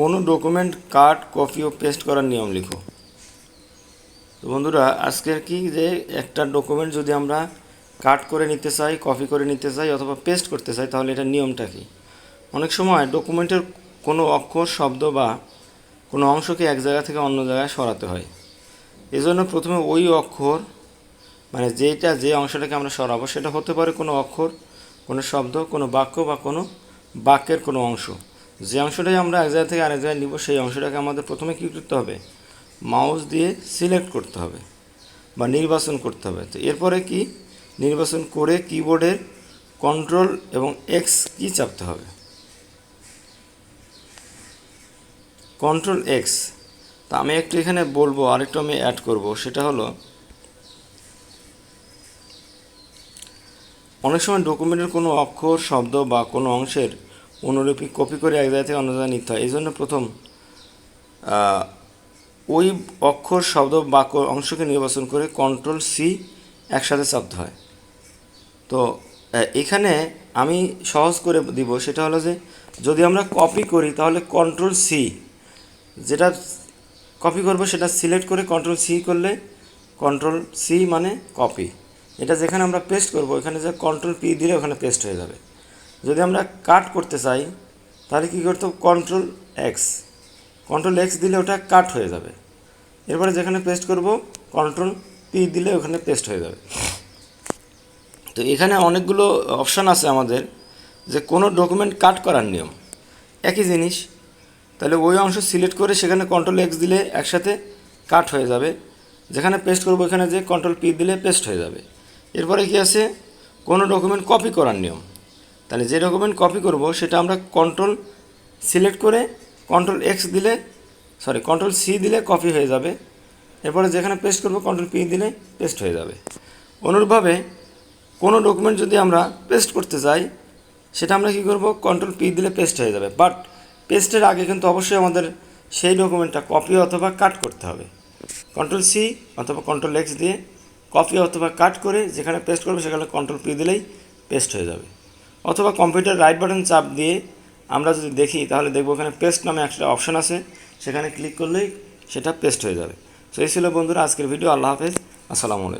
কোনো document cut copy ও paste করার নিয়ম লিখো। তো বন্ধুরা, আজকের কি যে একটা ডকুমেন্ট যদি আমরা কাট করে নিতে চাই কপি করে নিতে চাই অথবা পেস্ট করতে চাই, তাহলে এটা নিয়মটা কি? অনেক সময় ডকুমেন্টের কোনো অক্ষর, শব্দ বা কোনো অংশকে এক জায়গা থেকে অন্য জায়গায় সরাতে হয়। এজন্য প্রথমে ওই অক্ষর মানে যেটা যে অংশটাকে আমরা সরাবো, সেটা হতে পারে কোনো অক্ষর, কোনো শব্দ, কোনো বাক্য বা কোনো বাক্যের কোনো অংশ। যে অংশটাই আমরা এক জায়গা থেকে আরেক জায়গায় নিব, সেই অংশটাকে আমাদের প্রথমে কী করতে হবে? মাউস দিয়ে সিলেক্ট করতে হবে বা নির্বাচন করতে হবে। তো এরপরে কি? নির্বাচন করে কিবোর্ডের কন্ট্রোল এবং এক্স কি চাপতে হবে? কন্ট্রোল এক্স তা আমি একটু এখানে বলব, আরেকটু আমি অ্যাড করব। সেটা হলো, অনেক সময় ডকুমেন্টের কোনো অক্ষর, শব্দ বা কোনো অংশের অনুলিপি কপি করে এক জায়গা থেকে অন্য জায়গায় নিতে হয়। এই জন্য প্রথম ওই অক্ষর, শব্দ, বাক্য অংশকে নির্বাচন করে কন্ট্রোল সি একসাথে চাপতে হয়। তো এখানে আমি সহজ করে দিব, সেটা হলো যে যদি আমরা কপি করি, তাহলে কন্ট্রোল সি যেটা কপি করব সেটা সিলেক্ট করে কন্ট্রোল সি করলে কন্ট্রোল সি মানে কপি এটা যেখানে আমরা পেস্ট করব এখানে যে কন্ট্রোল পি দিলে ওখানে পেস্ট হয়ে যাবে। যদি আমরা কাট করতে চাই, তাহলে কী করতে কন্ট্রোল এক্স কন্ট্রোল এক্স দিলে ওটা কাট হয়ে যাবে। এরপরে যেখানে পেস্ট করব কন্ট্রোল পি দিলে ওখানে পেস্ট হয়ে যাবে। তো এখানে অনেকগুলো অপশান আছে আমাদের, যে কোনো ডকুমেন্ট কাট করার নিয়ম। একই জিনিস, তাহলে ওই অংশ সিলেক্ট করে সেখানে কন্ট্রোল এক্স দিলে একসাথে কাট হয়ে যাবে। যেখানে পেস্ট করব, এখানে যে কন্ট্রোল পি দিলে পেস্ট হয়ে যাবে। এরপরে কি আছে? কোনো ডকুমেন্ট কপি করার নিয়ম। তাহলে যে ডকুমেন্ট কপি করব, সেটা আমরা কন্ট্রোল সিলেক্ট করে কন্ট্রোল এক্স দিলে সরি কন্ট্রোল সি দিলে কপি হয়ে যাবে। এরপরে যেখানে পেস্ট করব কন্ট্রোল পি দিলে পেস্ট হয়ে যাবে। অনুরূপভাবে কোনো ডকুমেন্ট যদি আমরা পেস্ট করতে চাই, সেটা আমরা কী করব? কন্ট্রোল পি দিলে পেস্ট হয়ে যাবে। বাট পেস্টের আগে কিন্তু অবশ্যই আমাদের সেই ডকুমেন্টটা কপি অথবা কাট করতে হবে। কন্ট্রোল সি অথবা কন্ট্রোল এক্স দিয়ে কপি অথবা কাট করে যেখানে পেস্ট করবে, সেখানে কন্ট্রোল পি দিলেই পেস্ট হয়ে যাবে। অথবা কম্পিউটার রাইট বাটন চাপ দিয়ে আমরা যদি দেখি, তাহলে দেখব ওখানে পেস্ট নামে একটা অপশান আছে। সেখানে ক্লিক করলেই সেটা পেস্ট হয়ে যাবে। তো এই ছিল বন্ধুরা, আজকের ভিডিও আল্লাহ হাফেজ, আসসালামু আলাইকুম।